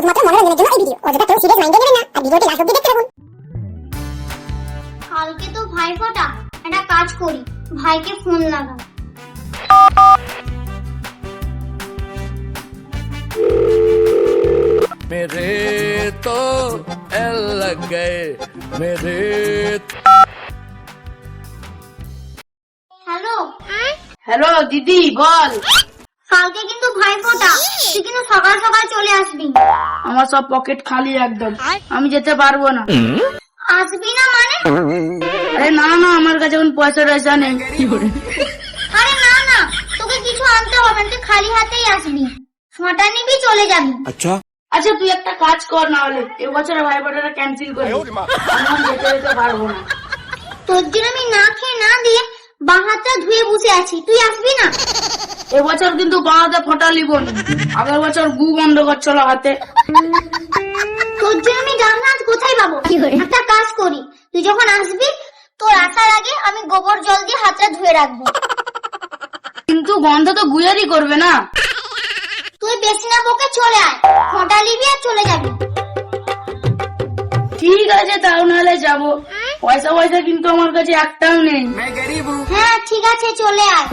শুধুমাত্র মনোরঞ্জনের জন্য এই ভিডিও অযথা কেউ সিরিয়াস মাইন্ডে নেবেন না আর ভিডিওটি লাস্ট অবধি দেখতে থাকুন। কালকে তো ভাই ফোটা একটা কাজ করি ভাইকে ফোন লাগাও। মেরে তো এল লগ মেরে হ্যালো? হ্যালো দিদি বল। কালকে কিন্তু ভাইফোঁটা তুই কিন্তু সকাল সকাল চলে আসবি। আমার সব পকেট খালি একদম। আমি যেতে পারব না। আসবি না মানে? আরে না না আমার কাছে এখন পয়সা টয়সা নেই। আরে না না তোকে কিছু আনতে হবে না তুই খালি হাতেই আসবি। ছটা নিবি চলে যাবি। আচ্ছা। আচ্ছা তুই একটা কাজ কর না হলে এবছর ভাইফোঁটাটা ক্যান্সেল করে আমি যেতে যেতে পারব না। তোর জন্য আমি না খেয়ে না দিয়ে বাহাতা ধুয়ে বসে আছি। তুই আসবি না? এবছর কিন্তু বাঁহাতে ফোটা লিব না আগের বছর গু বন্ধ করছিল হাতে। তোর জন্য আমি ডান কোথায় পাবো? একটা কাজ করি। তুই যখন আসবি তোর আসার আগে আমি গোবর জল দিয়ে হাতটা ধুয়ে রাখব। কিন্তু গন্ধ তো গুয়ারই করবে না। তুই বেশি না বকে চলে আয়। ফোঁটা নিবি আর চলে যাবি। ঠিক আছে তাও নাহলে যাব। পয়সা পয়সা কিন্তু আমার কাছে একটাও নেই। হ্যাঁ ঠিক আছে চলে আয়।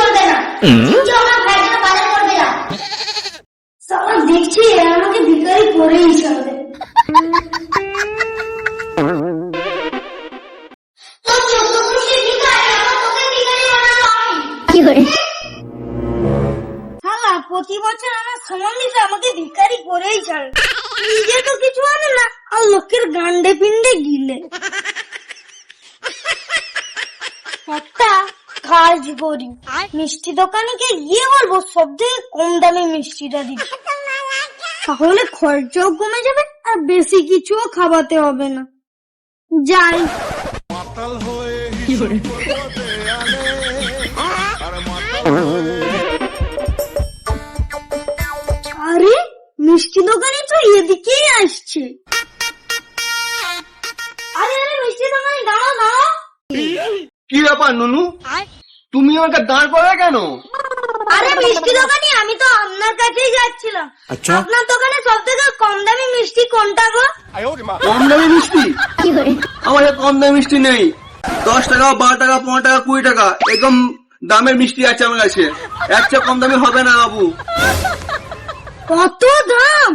চলবে না। যে আমার ভাইয়ের জন্য বাজার করবে না। সবাই দেখছি এরা আমাকে ভিখারি করেই ছাড়বে প্রতি বছর আমার সমান আমাকে ভিখারি করেই ছাড়ে নিজে তো কিছু আনে না আর লোকের গান্ডে পিন্ডে গিলে একটা কাজ করি মিষ্টি দোকানে গিয়ে গিয়ে বলব সব থেকে কম দামে মিষ্টিটা দিবি। তাহলে খরচাও কমে যাবে আর বেশি কিছুও খাওয়াতে হবে না। যাই। আরে মিষ্টি দোকানে তো এদিকেই আসছে। আরে আরে মিষ্টি দোকানে দাঁড়াও দাঁড়াও। কি ব্যাপার নুনু? তুমি আমাকে দাঁড় করালে কেন? আরে মিষ্টি দোকানে আমি তো আপনার কাছেই যাচ্ছিলাম। আচ্ছা। আপনার দোকানে সব থেকে কম দামি মিষ্টি কোনটা গো? কম দামি মিষ্টি? আমার কাছে কম দামি মিষ্টি নেই। দশ টাকা বারো টাকা পনেরো টাকা কুড়ি টাকা এরকম দামের মিষ্টি আছে আমার কাছে। এর চেয়ে কম দামি হবে না বাবু। কত দাম?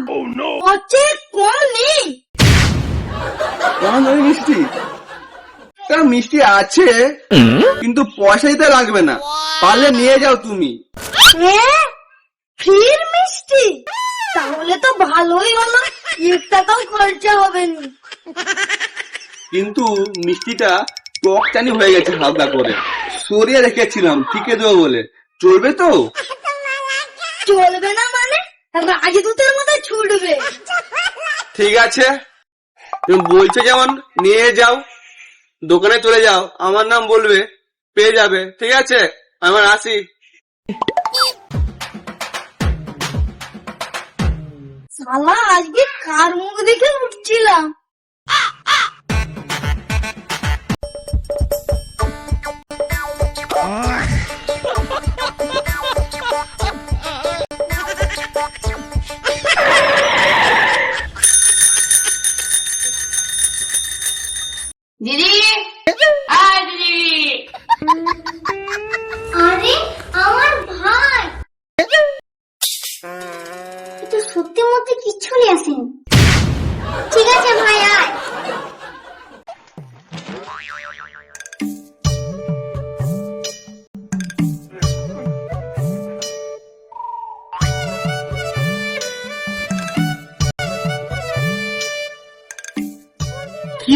হচ্ছে কম নেই। কম দামি মিষ্টি? তা মিষ্টি আছে কিন্তু পয়সা দিতে লাগবে না। পারলে নিয়ে যাও তুমি। হ্যাঁ ফির মিষ্টি? তাহলে তো ভালোই হলো। এক টাকাও খরচা হবে না। কিন্তু মিষ্টিটা টকটানি হয়ে গেছে হালকা করে। সরিয়ে রেখেছিলাম ঠিকে দেবো বলে। চলবে তো? চলবে না মানে? রাজদূতের মতো ছুটবে। ঠিক আছে। তুমি বলছো যেমন নিয়ে যাও। দোকানে চলে যাও, আমার নাম বলবে, পেয়ে যাবে, ঠিক আছে? আমার আসি। আজকে কার মুখ দেখে উঠছিলাম?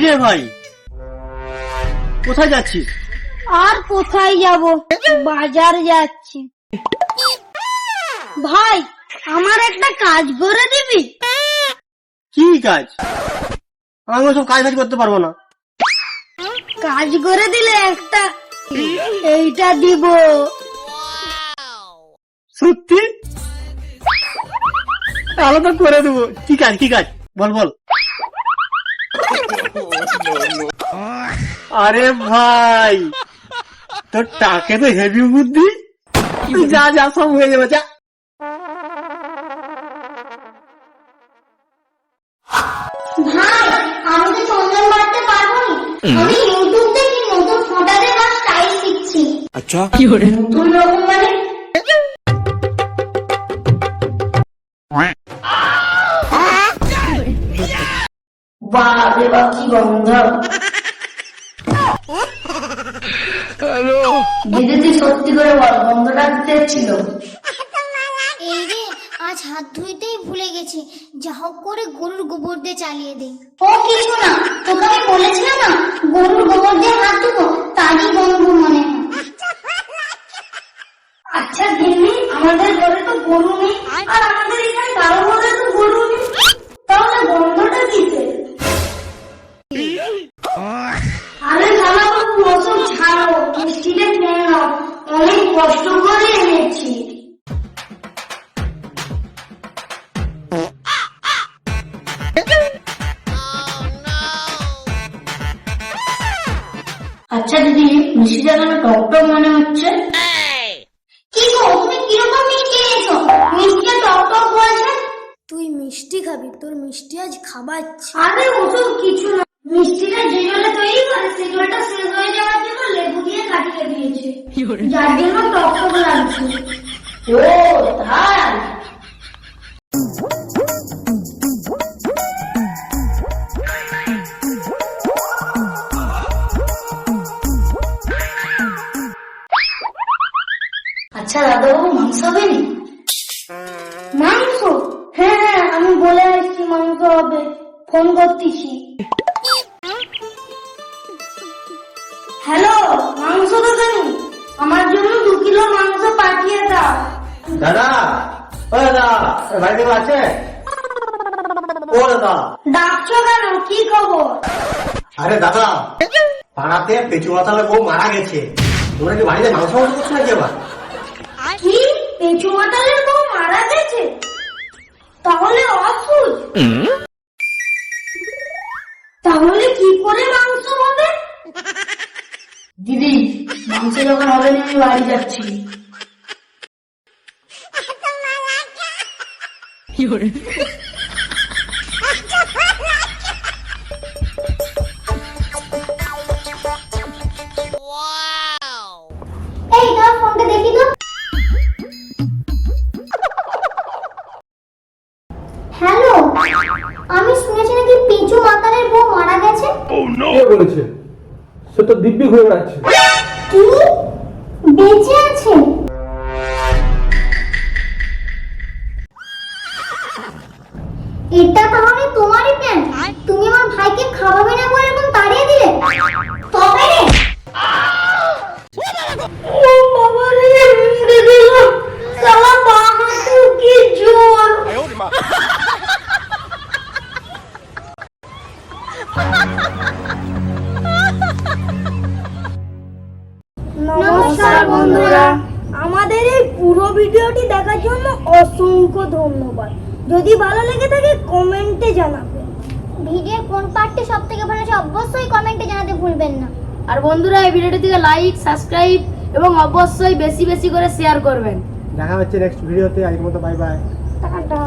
রে ভাই? কোথায় যাচ্ছিস? আর কোথায় যাব? বাজার যাচ্ছি। ভাই আমার একটা কাজ করে দিবি? কি কাজ? আমি ওসব কাজ ফাজ করতে পারব না। কাজ করে দিলে একটা এইটা দিব। সত্যি? তাহলে তো করে দেবো। কি কাজ কি কাজ? বল বল। আরে ভাই তোর টাকে তো হেভি বুদ্ধি। যা যা সব হয়ে যাবে যা। আমি ইউটিউব থেকে নতুন ফোটাতে বা স্টাইল শিখছি। আচ্ছা। কি হলে নতুন রকম মানে বাপরে বাপ কি গন্ধ हेलो দিদি তুই সত্যি করে বল গন্ধটা ছিল এই রে আজ হাত ধুইতেই ভুলে গেছি। যা হোক করে গরুর গোবর দিয়ে চালিয়ে দে ও কিছু না তোকে আমি বলেছিলাম না গরুর গোবর দিয়ে হাত ধুবো? তারই গন্ধ মনে হয়। আচ্ছা দিল্লি আমাদের ঘরে তো গরু নেই আর আমাদের এখানে কারও ঘরে তো গরু নেই। তাহলে গন্ধটা কিসে আরে শালা বাবু ছাড়ো। মিষ্টিটা খেয়ে নাও। অনেক কষ্ট করে এনেছি। আচ্ছা দিদি মিষ্টিটা কেন টক টক মনে হচ্ছে? কি গো তুমি কীরকম মিষ্টি এনেছো? মিষ্টিটা টক টক বলছে? তুই মিষ্টি খাবি তোর মিষ্টি আজ খাবাচ্ছি। আরে ওসব কিছু না। মিষ্টিটা যে জলে তৈরি করে সেই জলটা শেষ হয়ে যাওয়ার জন্য লেবু দিয়ে কাটিয়ে দিয়েছে। যার জন্য টক টক লাগছে ও তাই? আচ্ছা দাদাবাবু মাংস হবে নি মাংস? হ্যাঁ হ্যাঁ আমি বলে আসছি মাংস হবে। ফোন করতেছি। কিলো মাংস পাঠিয়ে দাও। দাদা ও দাদা বাড়িতে আছে? ও দাদা। ডাকছো কেন? কি খবর? আরে দাদা পাড়াতে পেঁচু মাতালে বউ মারা গেছে। তোমরা কি বাড়িতে মাংস মাংস করছ নাকি আবার? কি? পেঁচু মাতালের বউ মারা গেছে? তাহলে অসুখ মাংস যখন হবে না আমি বাড়ি যাচ্ছি। এই দাও ফোনটা দেখি তো। হ্যালো আমি শুনেছি নাকি পিচু মাতালের বউ মারা গেছে? কে বলেছে? সে তো দিব্যি ঘুরে বেড়াচ্ছে। কি বেঁচে আছে? এটা তাহলে তোমারই প্ল্যান তুমি আমার ভাইকে খাওয়াবে না বলে এরকম তাড়িয়ে দিলে? তবে অসংখ্য ধন্যবাদ। যদি ভালো লেগে থাকে কমেন্টে জানাবেন। ভিডিওর কোন পার্টটি সব থেকে ভালো হয়েছে অবশ্যই কমেন্টে জানাতে ভুলবেন না। আর বন্ধুরা এই ভিডিওটি থেকে লাইক সাবস্ক্রাইব এবং অবশ্যই বেশি বেশি করে শেয়ার করবেন। দেখা হচ্ছে নেক্সট ভিডিওতে আজকের মতো বাই বাই টাটা।